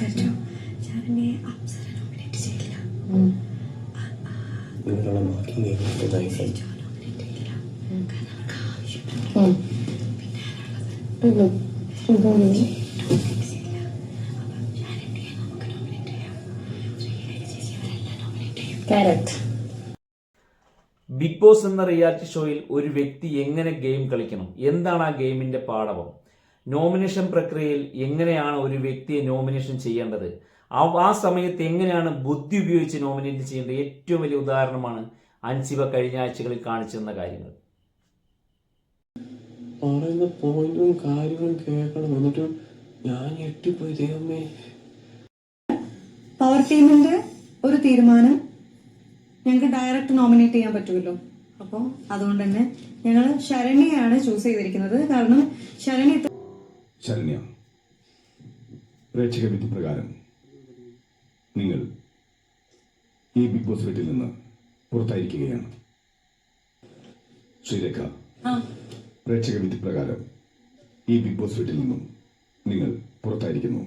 വിചാരിച്ചോ ശരണ്യെ അപ്സര നോമിനേറ്റ് ചെയ്യില്ല. നിങ്ങളുടെ മാർക്കിംഗ് നോമിനേറ്റ് ചെയ്യില്ല. കാരണം അവർക്ക്. പിന്നെ ചേച്ചി. ബിഗ് ബോസ് എന്ന റിയാലിറ്റി ഷോയിൽ ഒരു വ്യക്തി എങ്ങനെ ഗെയിം കളിക്കണം? എന്താണ് ആ ഗെയിമിന്റെ പാഠവം? നോമിനേഷൻ പ്രക്രിയയിൽ എങ്ങനെയാണ് ഒരു വ്യക്തിയെ നോമിനേഷൻ ചെയ്യേണ്ടത്? ആ ആ സമയത്ത് എങ്ങനെയാണ് ബുദ്ധി ഉപയോഗിച്ച് നോമിനേറ്റ് ചെയ്യേണ്ടത്? ഏറ്റവും വലിയ ഉദാഹരണമാണ് അൻസിബ കഴിഞ്ഞ ആഴ്ചകളിൽ കാണിച്ചു തന്ന കാര്യങ്ങൾ. പറയുന്ന പോയിന്റും കാര്യങ്ങളും കേൾക്കണം. എന്നിട്ടും ഞാൻ ഞെട്ടിപ്പോയി. ദൈവമേ. പവർ ടീമിന്റെ ഒരു തീരുമാനം ഞങ്ങൾക്ക് ഡയറക്റ്റ് നോമിനേറ്റ് ചെയ്യാൻ പറ്റുമല്ലോ. അപ്പോൾ അതുകൊണ്ട് തന്നെ ഞങ്ങൾ ശരണ്യയാണ് ചൂസ് ചെയ്തിരിക്കുന്നത്. കാരണം ശരണ്യ ഇത്ര- ശരണ്യ. പ്രേക്ഷക വിധി പ്രകാരം നിങ്ങൾ ഈ ബിഗ് ബോസ് വീട്ടിൽ നിന്ന് പുറത്തായിരിക്കുകയാണ്. ശ്രീരേഖ പ്രേക്ഷക വിധി പ്രകാരം ഈ ബിഗ് ബോസ് വീട്ടിൽ നിന്നും നിങ്ങൾ പുറത്തായിരിക്കുന്നു.